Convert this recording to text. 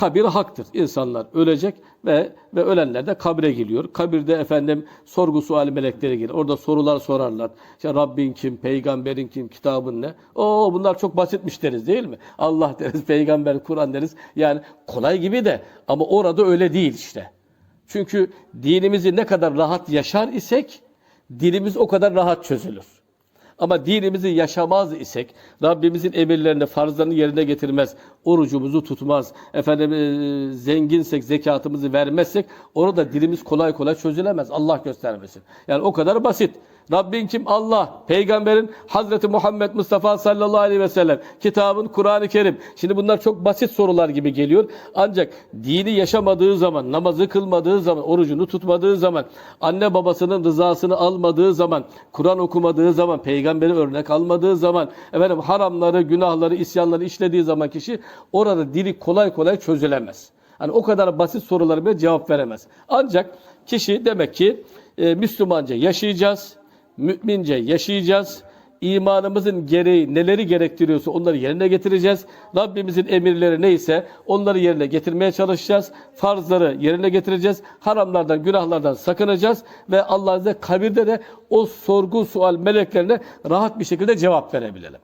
kabir haktır. İnsanlar ölecek ve ve ölenler de kabre geliyor. Kabirde efendim sorgu suali melekleri gelir. Orada sorular sorarlar. İşte Rabbin kim, peygamberin kim, kitabın ne? Oo bunlar çok basitmiş deriz değil mi? Allah deriz, peygamber, Kur'an deriz. Yani kolay gibi de ama orada öyle değil işte. Çünkü dinimizi ne kadar rahat yaşar isek dilimiz o kadar rahat çözülür. Ama dinimizi yaşamaz isek, Rabbimizin emirlerini, farzlarını yerine getirmez, orucumuzu tutmaz, efendim e, zenginsek zekatımızı vermezsek orada dilimiz kolay kolay çözülemez. Allah göstermesin. Yani o kadar basit. Rabbin kim? Allah. Peygamberin Hazreti Muhammed Mustafa sallallahu aleyhi ve sellem. Kitabın Kur'an-ı Kerim. Şimdi bunlar çok basit sorular gibi geliyor. Ancak dini yaşamadığı zaman, namazı kılmadığı zaman, orucunu tutmadığı zaman, anne babasının rızasını almadığı zaman, Kur'an okumadığı zaman, peygamberi örnek almadığı zaman, efendim haramları, günahları, isyanları işlediği zaman kişi orada dili kolay kolay çözülemez. Hani o kadar basit sorulara bile cevap veremez. Ancak kişi demek ki e, Müslümanca yaşayacağız, mümince yaşayacağız. İmanımızın gereği neleri gerektiriyorsa onları yerine getireceğiz. Rabbimizin emirleri neyse onları yerine getirmeye çalışacağız. Farzları yerine getireceğiz. Haramlardan, günahlardan sakınacağız ve Allah Azze kabirde de o sorgu sual meleklerine rahat bir şekilde cevap verebilelim.